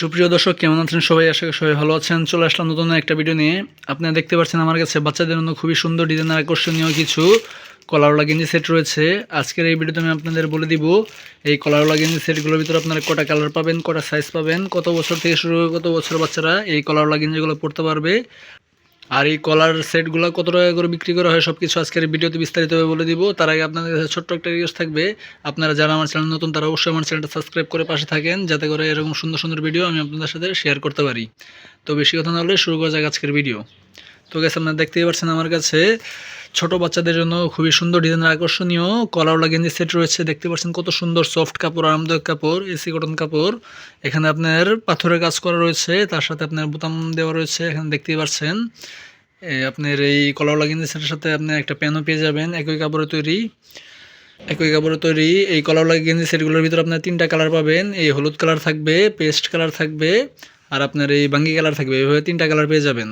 সুপ্রিয় দর্শক, কেমন আছেন সবাই? আশা করি সবাই ভালো আছেন। চলে আসলাম নতুন একটা ভিডিও নিয়ে। আপনারা দেখতে পাচ্ছেন আমার কাছে বাচ্চাদের জন্য খুবই সুন্দর ডিজাইনার আকর্ষণীয় কিছু কলারওয়ালা গেঞ্জি সেট রয়েছে। আজকের এই ভিডিওতে আমি আপনাদের বলে দিব, এই কলারওয়ালা গেঞ্জি সেটগুলোর ভিতরে আপনারা কটা কালার পাবেন, কটা সাইজ পাবেন, কত বছর থেকে শুরু কত বছর বাচ্চারা এই কলারওয়ালা গেঞ্জিগুলো পড়তে পারবে। আর এই কলার সেটগুলো কত টাকা করে বিক্রি করা হয় সব কিছু আজকের ভিডিওতে বিস্তারিতভাবে বলে দিব। তার আগে আপনাদের কাছে ছোট্ট একটা রিকোয়েস্ট থাকবে। আপনারা যারা আমার চ্যানেল নতুন, তারা অবশ্যই আমার চ্যানেলটা সাবস্ক্রাইব করে পাশে থাকেন, যাতে করে এরকম সুন্দর সুন্দর ভিডিও আমি আপনাদের সাথে শেয়ার করতে পারি। তো বেশি কথা না হলে শুরু করা যাক আজকের ভিডিও তো গেছে আপনারা দেখতেই পাচ্ছেন আমার কাছে ছোট বাচ্চাদের জন্য খুবই সুন্দর ডিজাইনের আকর্ষণীয় কলারওয়ালা গেঞ্জি সেট রয়েছে। দেখতে পাচ্ছেন কত সুন্দর সফট কাপড়, আরামদায়ক কাপড় এসি কটন কাপড়। এখানে আপনার পাথরের কাজ করা রয়েছে, তার সাথে আপনার বোতাম দেওয়া রয়েছে, এখানে দেখতেই পাচ্ছেন। আপনার এই কলারওয়ালা গেঞ্জি সেটের সাথে আপনি একটা প্যানও পেয়ে যাবেন, একই কাপড়ে তৈরি। একই কাপড়ে তৈরি, এই কলারওয়ালা গেঞ্জি সেটগুলোর ভিতরে আপনার তিনটা কালার পাবেন, এই হলুদ কালার থাকবে পেস্ট কালার থাকবে, আর আপনার এই বাঙ্গি কালার থাকবে এইভাবে তিনটা কালার পেয়ে যাবেন।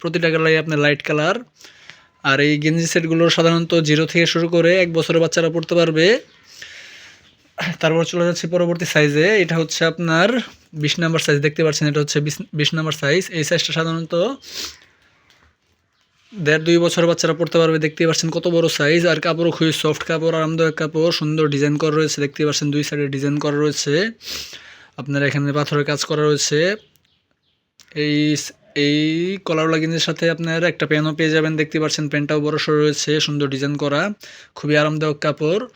প্রতিটা কালারই আপনার লাইট কালার আর এই গেঞ্জি সেটগুলো সাধারণত জিরো থেকে শুরু করে এক বছরের বাচ্চারা পড়তে পারবে। তারপর চলে যাচ্ছে পরবর্তী সাইজে এটা হচ্ছে আপনার বিশ নাম্বার সাইজ দেখতে পাচ্ছেন এটা হচ্ছে বিশ নাম্বার সাইজ এই সাইজটা সাধারণত দেড় দুই বছর বাচ্চারা পড়তে পারবে। দেখতে পাচ্ছেন কত বড় সাইজ আর কাপড়ও খুবই সফট কাপড়, আরামদায়ক কাপড়, সুন্দর ডিজাইন করা রয়েছে। দেখতে পাচ্ছেন দুই সাইডে ডিজাইন করা রয়েছে। আপনার এখানে পাথরের কাজ করা রয়েছে। এই এই কলারওয়ালা গেঞ্জির সাথে আপনার একটা প্যানও পেয়ে যাবেন, দেখতে পাচ্ছেন প্যান্টটাও বড় সড়ো রয়েছে, সুন্দর ডিজাইন করা, খুবই আরামদায়ক কাপড়।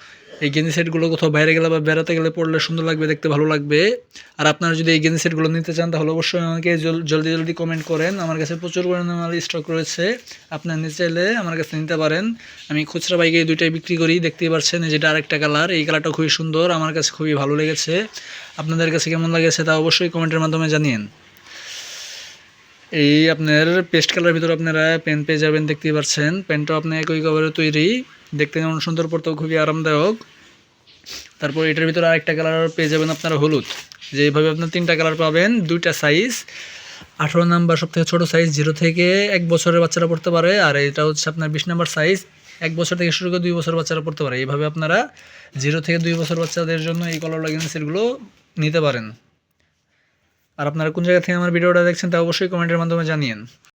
এই গেঞ্জি সেটগুলো কোথাও বাইরে গেলে বা বেড়াতে গেলে পড়লে সুন্দর লাগবে, দেখতে ভালো লাগবে। আর আপনারা যদি এই গেঞ্জি সেটগুলো নিতে চান, তাহলে অবশ্যই আমাকে জল- জলদি জলদি কমেন্ট করেন। আমার কাছে প্রচুর পরিমাণে মাল স্টক রয়েছে, আপনার নিতে চাইলে আমার কাছে নিতে পারেন। আমি খুচরা বাইকে এই দুইটাই বিক্রি করি, দেখতেই পাচ্ছেন এই যেটা আরেকটা কালার এই কালারটা খুবই সুন্দর, আমার কাছে খুবই ভালো লেগেছে। আপনাদের কাছে কেমন লেগেছে তা অবশ্যই কমেন্টের মাধ্যমে জানিয়েন। এই আপনার পেস্ট কালারের ভিতরে আপনারা পেন পেয়ে যাবেন, দেখতেই পাচ্ছেন। পেনটাও আপনার একই কভারে তৈরি। দেখতে যেমন সুন্দর পড়তেও খুবই আরামদায়ক। তারপর এটার ভিতরে আরেকটা কালার পেয়ে যাবেন আপনারা হলুদ। যে এইভাবে আপনার তিনটা কালার পাবেন, দুইটা সাইজ আঠেরো নাম্বার সব থেকে ছোটো সাইজ জিরো থেকে এক বছরের বাচ্চারা পড়তে পারে। আর এটা হচ্ছে আপনার বিশ নাম্বার সাইজ এক বছর থেকে শুরু করে দুই বছর বাচ্চারা পড়তে পারে। এইভাবে আপনারা জিরো থেকে দুই বছর বাচ্চাদের জন্য এই কলার লাগিয়ে সেটগুলো নিতে পারেন। আর আপনারা কোন জায়গা থেকে আমার ভিডিওটা দেখছেন তা অবশ্যই কমেন্টের মাধ্যমে জানিয়েন।